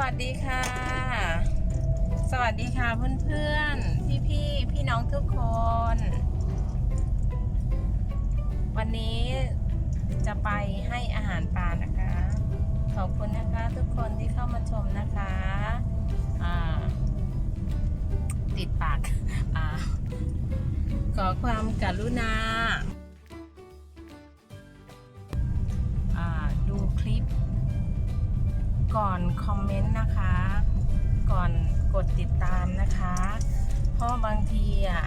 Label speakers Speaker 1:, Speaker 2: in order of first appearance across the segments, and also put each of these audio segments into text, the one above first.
Speaker 1: วัสดีค่ะ สวัสดีค่ะเพื่อนๆพี่พี่ๆพี่น้องทุกคน วันนี้จะไปให้อาหารปลานะคะ ขอบคุณนะคะทุกคนที่เข้ามาชมนะคะติดปากอขอความกรุณา ก่อนคอมเมนต์นะคะ ก่อนกดติดตามนะคะ เพราะบางทีอะ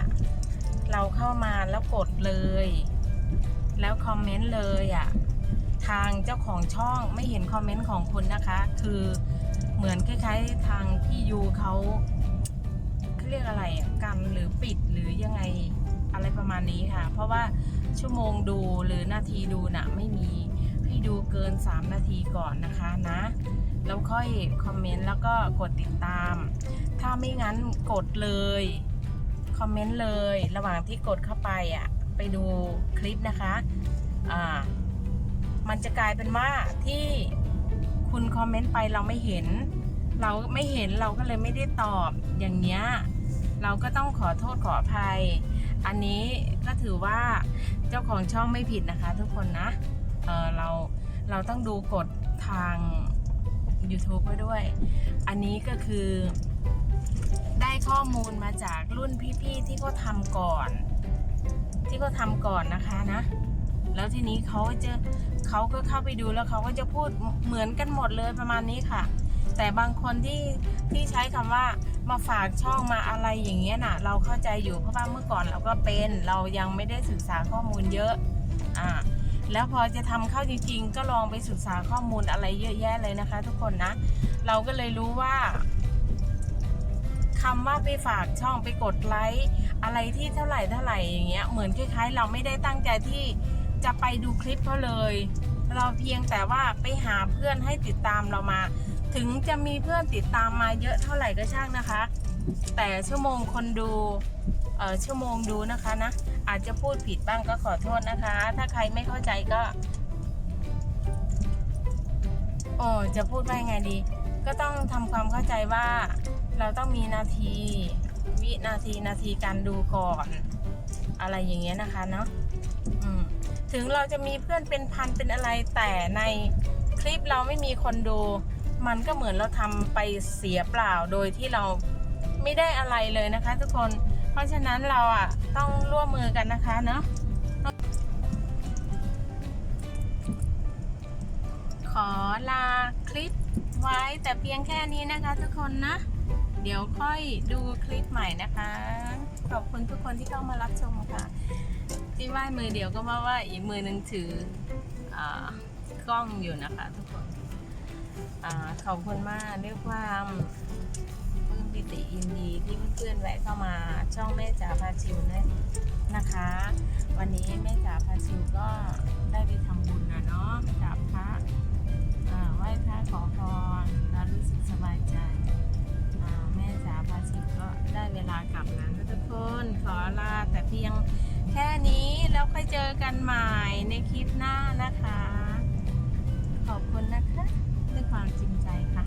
Speaker 1: เราเข้ามาแล้วกดเลย แล้วคอมเมนต์เลยอะทางเจ้าของช่องไม่เห็นคอมเมนต์ของคุณนะคะ คือเหมือนคล้ายๆทางพี่ยูเขาเขาเรียกอะไรอะกันหรือปิดหรือยังไงอะไรประมาณนี้ค่ะ เพราะว่าชั่วโมงดูหรือนาทีดูน่ะไม่มี ให้ดูเกิน 3 นาทีก่อนนะคะนะ แล้วค่อยคอมเมนต์แล้วก็กดติดตาม ถ้าไม่งั้นกดเลยคอมเมนต์เลย ระหว่างที่กดเข้าไปอะไปดูคลิปนะคะอ่ามันจะกลายเป็นว่าที่คุณคอมเมนต์ไปเราไม่เห็น เราไม่เห็นเราก็เลยไม่ได้ตอบอย่างเงี้ยเราก็ต้องขอโทษขออภัย อันนี้ก็ถือว่าเจ้าของช่องไม่ผิดนะคะทุกคนนะ เออเราเราต้องดูกฎทาง YouTube ไว้ด้วย อันนี้ก็คือได้ข้อมูลมาจากรุ่นพี่ๆที่เขาทำก่อน ที่เขาทำก่อนนะคะนะ แล้วทีนี้เขาจะเขาก็เข้าไปดูแล้วเขาก็จะพูดเหมือนกันหมดเลยประมาณนี้ค่ะ แต่บางคนที่ที่ใช้คำว่ามาฝากช่องมาอะไรอย่างเงี้ยน่ะ เราเข้าใจอยู่เพราะว่าเมื่อก่อนเราก็เป็น เรายังไม่ได้ศึกษาข้อมูลเยอะ อ่า แล้วพอจะทำเข้าจริงๆ ก็ลองไปศึกษาข้อมูลอะไรเยอะแยะเลยนะคะ ทุกคนนะ เราก็เลยรู้ว่าคำว่าไปฝากช่องไปกดไลค์อะไรที่เท่าไหร่เท่าไหร่อย่างเงี้ยเหมือนคล้าย ๆ เราไม่ได้ตั้งใจที่จะไปดูคลิปเขาเลย เราเพียงแต่ว่าไปหาเพื่อนให้ติดตามเรามา ถึงจะมีเพื่อนติดตามมาเยอะเท่าไหร่ก็ช่างนะคะ แต่ชั่วโมงคนดูเอ่อชั่วโมงดูนะคะนะ อาจจะพูดผิดบ้างก็ขอโทษนะคะ ถ้าใครไม่เข้าใจก็โอ้จะพูดว่าไงดี ก็ต้องทำความเข้าใจว่าเราต้องมีนาที วินาทีนาทีการดูก่อน อะไรอย่างเงี้ยนะคะเนาะถึงเราจะมีเพื่อนเป็นพันเป็นอะไรแต่ในคลิปเราไม่มีคนดู มันก็เหมือนเราทำไปเสียเปล่าโดยที่เรา ไม่ได้อะไรเลยนะคะ ทุกคน เพราะฉะนั้นเราอะต้องร่วมมือกันนะคะเนาะขอลาคลิปไว้แต่เพียงแค่นี้นะคะ ทุกคนนะ เดี๋ยวค่อยดูคลิปใหม่นะคะ ขอบคุณทุกคนที่เข้ามารับชมค่ะที่ไหว้มือเดียวก็มาะว่าอีกมือหนึ่งถืออกล้องอยู่นะคะ ทุกคนอขอบคุณมากด้วยควา ปิติยินดีที่เพื่อนๆแวะเข้ามาช่องแม่จ๋าพาชิวนะนะคะ วันนี้แม่จ๋าพาชิวก็ได้ไปทำบุญนะเนาะกราบพระไหว้พระขอพรแล้วรู้สึกสบายใจแม่จ๋าพาชิมก็ได้เวลากลับแล้วนะทุกคนขอลาแต่เพียงแค่นี้แล้วค่อยเจอกันใหม่ในคลิปหน้านะคะ ขอบคุณนะคะด้วยความจริงใจค่ะ